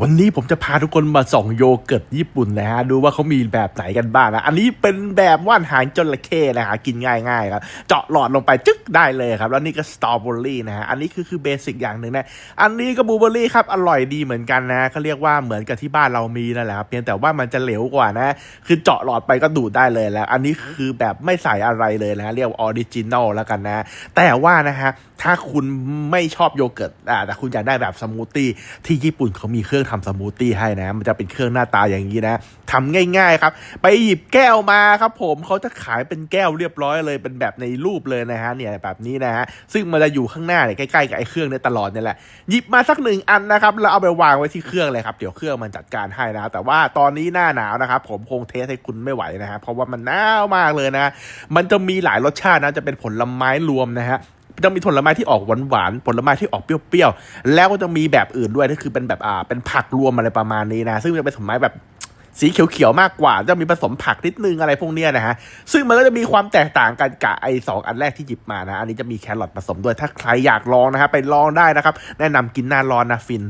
วันนี้ผมจะพาทุกคนมาส่องโยเกิร์ตญี่ปุ่นนะฮะดูว่าเขามีแบบไหนกันบ้างนะ อันนี้เป็นแบบว่านหางจระเข้นะฮะกินง่ายๆครับเจาะหลอดลงไปจึ๊กได้เลยครับ แล้วนี่ก็สตรอเบอรี่นะฮะอันนี้คือคือเบสิกอย่างหนึ่งนะอันนี้ก็บลูเบอรี่ครับอร่อยดีเหมือนกันนะเขาเรียกว่าเหมือนกับที่บ้านเรามีนั่นแหละครับเพียงแต่ว่ามันจะเหลวกว่านะ คือเจาะหลอดไปก็ดูดได้เลยแล้ว อันนี้คือแบบไม่ใส่อะไรเลยนะเรียกว่าออริจินอลแล้วกันนะ แต่ว่านะฮะถ้าคุณไม่ชอบโยเกิร์ตอ่าแต่คุณอยากได้แบบสมูทตี้ที่ญี่ปุ่นเขามีเครื่องทำสมูทตี้ให้นะ มันจะเป็นเครื่องหน้าตาอย่างนี้นะทำง่ายๆครับ ไปหยิบแก้วมาครับผมเขาจะขายเป็นแก้วเรียบร้อยเลย เป็นแบบในรูปเลยนะฮะเนี่ยแบบนี้นะฮะซึ่งมันจะอยู่ข้างหน้าเนี่ยใกล้ๆกับไอ้เครื่องเนี่ยตลอดเนี่ยแหละหยิบมาสักหนึ่งอันนะครับแล้วเอาไปวางไว้ที่เครื่องเลยครับเดี๋ยวเครื่องมันจัดการให้นะแต่ว่าตอนนี้หน้าหนาวนะครับผมคงเทสให้คุณไม่ไหวนะฮะเพราะว่ามันหนาวมากเลยนะ มันจะมีหลายรสชาตินะจะเป็นผลไม้รวมนะฮะ จะมีผลไม้ที่ออกหวานๆผลไม้ที่ออกเปรี้ยวๆ แล้วก็จะมีแบบอื่นด้วยก็คือเป็นแบบอ่าเป็นผักรวมอะไรประมาณนี้นะ ซึ่งจะเป็นผลไม้แบบสีเขียวๆ มากกว่า จะมีผสมผักนิดนึงอะไรพวกเนี้ยนะฮะ ซึ่งมันก็จะมีความแตกต่างกันกับไอ้สองอันแรกที่หยิบมานะ อันนี้จะมีแครอทผสมด้วย ถ้าใครอยากลองนะฮะไปลองได้นะครับ แนะนำกินหน้าร้อนนะฟิน